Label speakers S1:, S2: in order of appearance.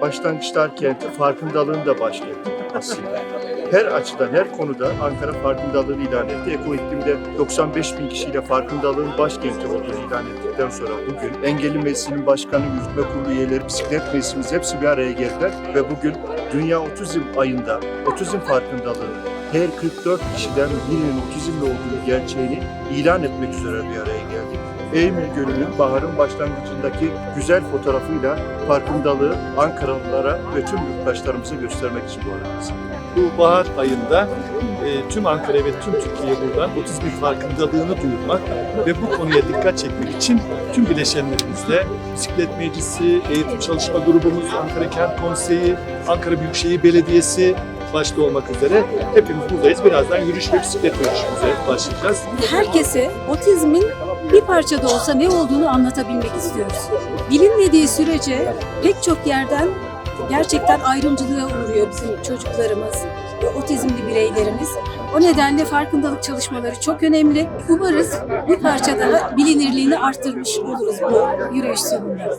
S1: başlangıçlar kenti, farkındalığın da başkenti aslında. Her açıdan, her konuda Ankara farkındalığını ilan etti. Eko iklimde 95 bin kişiyle farkındalığın başkenti olduğunu ilan ettikten sonra bugün Engelli Meclisi'nin başkanı, yürütme kurulu üyeleri, bisiklet meclisimiz hepsi bir araya geldiler ve bugün Dünya Otizm ayında otizm farkındalığını her 44 kişiden birinin otizmli olduğu gerçeğini ilan etmek üzere bir araya geldik. Eymir Gölü'nün baharın başlangıcındaki güzel fotoğrafıyla farkındalığı Ankaralılara ve tüm yurttaşlarımıza göstermek için bu aradayız.
S2: Bu bahar ayında e, tüm Ankara ve tüm Türkiye buradan otizmin farkındalığını duyurmak ve bu konuya dikkat çekmek için tüm bileşenlerimizle Bisiklet Meclisi, Eğitim Çalışma Grubumuz, Ankara Kent Konseyi, Ankara Büyükşehir Belediyesi başta olmak üzere hepimiz buradayız. Birazdan yürüyüş ve bisiklet yürüyüşümüze başlayacağız.
S3: herkese otizmin bir parça da olsa ne olduğunu anlatabilmek istiyoruz. Bilinmediği sürece pek çok yerden gerçekten ayrımcılığa uğruyor bizim çocuklarımız otizmli bireylerimiz. O nedenle farkındalık çalışmaları çok önemli. Umarız bir parça daha bilinirliğini arttırmış oluruz bu yürüyüş sonunda.